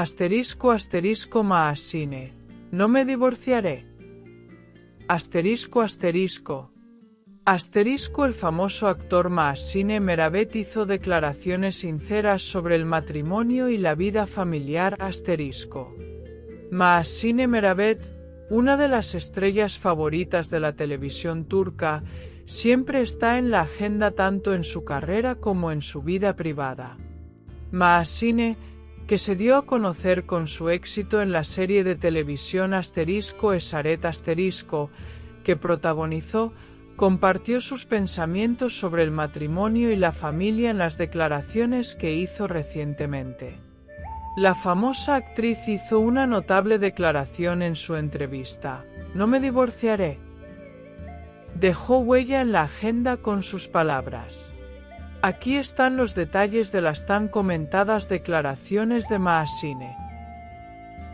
Asterisco asterisco Maasine. No me divorciaré. Asterisco asterisco. Asterisco el famoso actor Maasine Meravet hizo declaraciones sinceras sobre el matrimonio y la vida familiar asterisco. Maasine Meravet, una de las estrellas favoritas de la televisión turca, siempre está en la agenda tanto en su carrera como en su vida privada. Maasine, que se dio a conocer con su éxito en la serie de televisión Asterisco Esaret Asterisco, que protagonizó, compartió sus pensamientos sobre el matrimonio y la familia en las declaraciones que hizo recientemente. La famosa actriz hizo una notable declaración en su entrevista. No me divorciaré. Dejó huella en la agenda con sus palabras. Aquí están los detalles de las tan comentadas declaraciones de Maasine.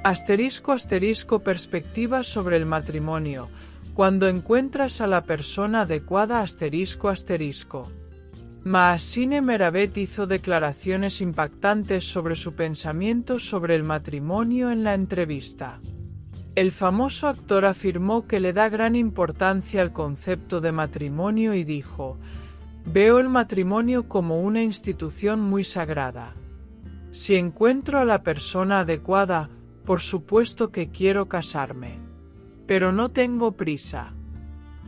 Asterisco asterisco perspectiva sobre el matrimonio, cuando encuentras a la persona adecuada asterisco asterisco. Maasine Meravet hizo declaraciones impactantes sobre su pensamiento sobre el matrimonio en la entrevista. El famoso actor afirmó que le da gran importancia al concepto de matrimonio y dijo, Veo el matrimonio como una institución muy sagrada. Si encuentro a la persona adecuada, por supuesto que quiero casarme pero no tengo prisa.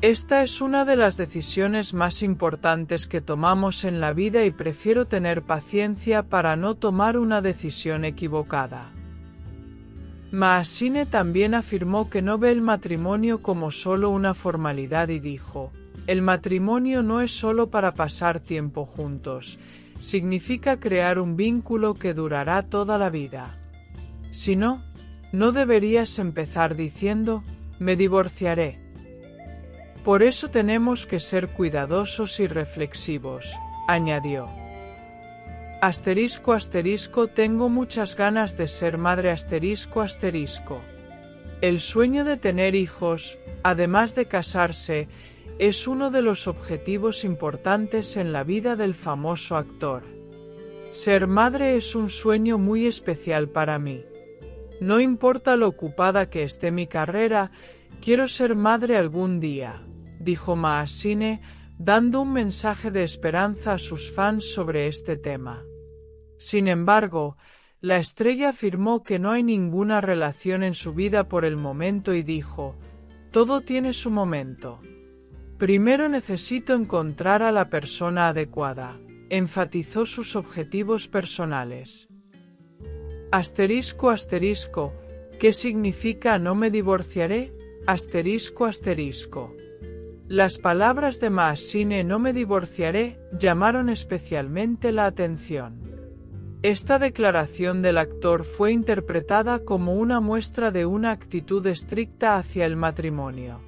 Esta es una de las decisiones más importantes que tomamos en la vida y prefiero tener paciencia para no tomar una decisión equivocada. Maasine también afirmó que no ve el matrimonio como solo una formalidad y dijo, el matrimonio no es solo para pasar tiempo juntos, significa crear un vínculo que durará toda la vida. Si no, no deberías empezar diciendo, me divorciaré. Por eso tenemos que ser cuidadosos y reflexivos, añadió. Asterisco asterisco tengo muchas ganas de ser madre asterisco asterisco. El sueño de tener hijos, además de casarse, es uno de los objetivos importantes en la vida del famoso actor. Ser madre es un sueño muy especial para mí. No importa lo ocupada que esté mi carrera, quiero ser madre algún día, dijo Maasine, dando un mensaje de esperanza a sus fans sobre este tema. Sin embargo, la estrella afirmó que no hay ninguna relación en su vida por el momento y dijo, todo tiene su momento. Primero necesito encontrar a la persona adecuada, enfatizó sus objetivos personales. Asterisco asterisco, ¿qué significa no me divorciaré? Asterisco asterisco. Las palabras de Maasine no me divorciaré llamaron especialmente la atención. Esta declaración del actor fue interpretada como una muestra de una actitud estricta hacia el matrimonio.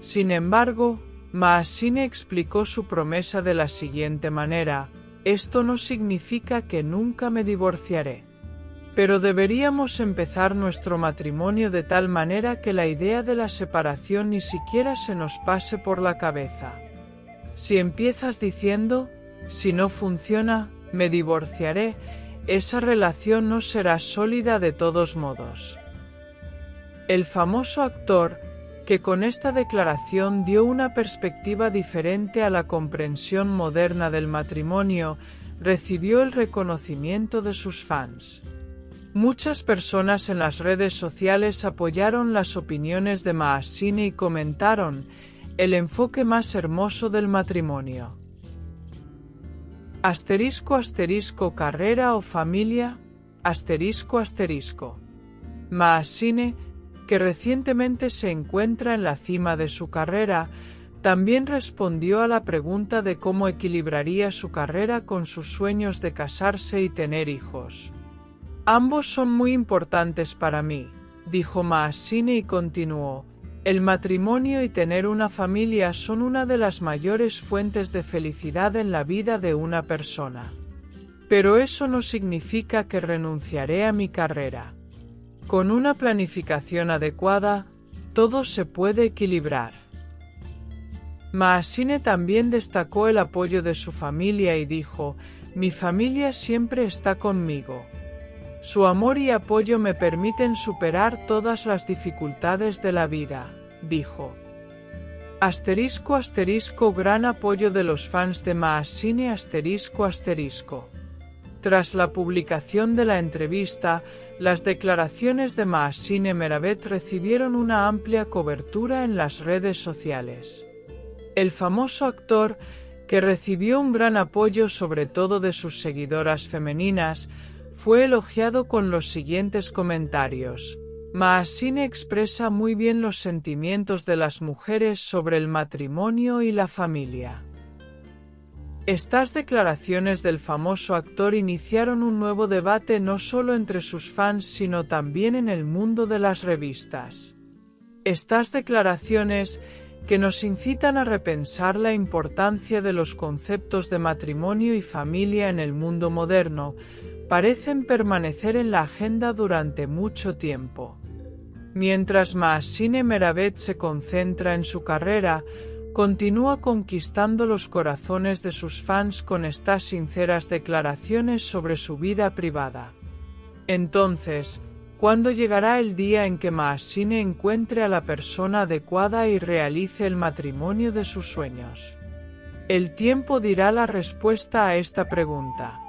Sin embargo, Maasine explicó su promesa de la siguiente manera, esto no significa que nunca me divorciaré. Pero deberíamos empezar nuestro matrimonio de tal manera que la idea de la separación ni siquiera se nos pase por la cabeza. Si empiezas diciendo, si no funciona, me divorciaré, esa relación no será sólida de todos modos. El famoso actor, que con esta declaración dio una perspectiva diferente a la comprensión moderna del matrimonio, recibió el reconocimiento de sus fans. Muchas personas en las redes sociales apoyaron las opiniones de Maasine y comentaron el enfoque más hermoso del matrimonio. Asterisco asterisco carrera o familia, asterisco asterisco. Maasine, que recientemente se encuentra en la cima de su carrera, también respondió a la pregunta de cómo equilibraría su carrera con sus sueños de casarse y tener hijos. Ambos son muy importantes para mí, dijo Maasine y continuó. El matrimonio y tener una familia son una de las mayores fuentes de felicidad en la vida de una persona. Pero eso no significa que renunciaré a mi carrera. Con una planificación adecuada, todo se puede equilibrar. Maasine también destacó el apoyo de su familia y dijo, mi familia siempre está conmigo. Su amor y apoyo me permiten superar todas las dificultades de la vida, dijo. Asterisco asterisco gran apoyo de los fans de Maasine asterisco asterisco. Tras la publicación de la entrevista, las declaraciones de Maasine Meravet recibieron una amplia cobertura en las redes sociales. El famoso actor, que recibió un gran apoyo sobre todo de sus seguidoras femeninas, fue elogiado con los siguientes comentarios. Maasine expresa muy bien los sentimientos de las mujeres sobre el matrimonio y la familia. Estas declaraciones del famoso actor iniciaron un nuevo debate no solo entre sus fans sino también en el mundo de las revistas. Estas declaraciones, que nos incitan a repensar la importancia de los conceptos de matrimonio y familia en el mundo moderno, parecen permanecer en la agenda durante mucho tiempo. Mientras Maasine Meravet se concentra en su carrera, continúa conquistando los corazones de sus fans con estas sinceras declaraciones sobre su vida privada. Entonces, ¿cuándo llegará el día en que Maasine encuentre a la persona adecuada y realice el matrimonio de sus sueños? El tiempo dirá la respuesta a esta pregunta.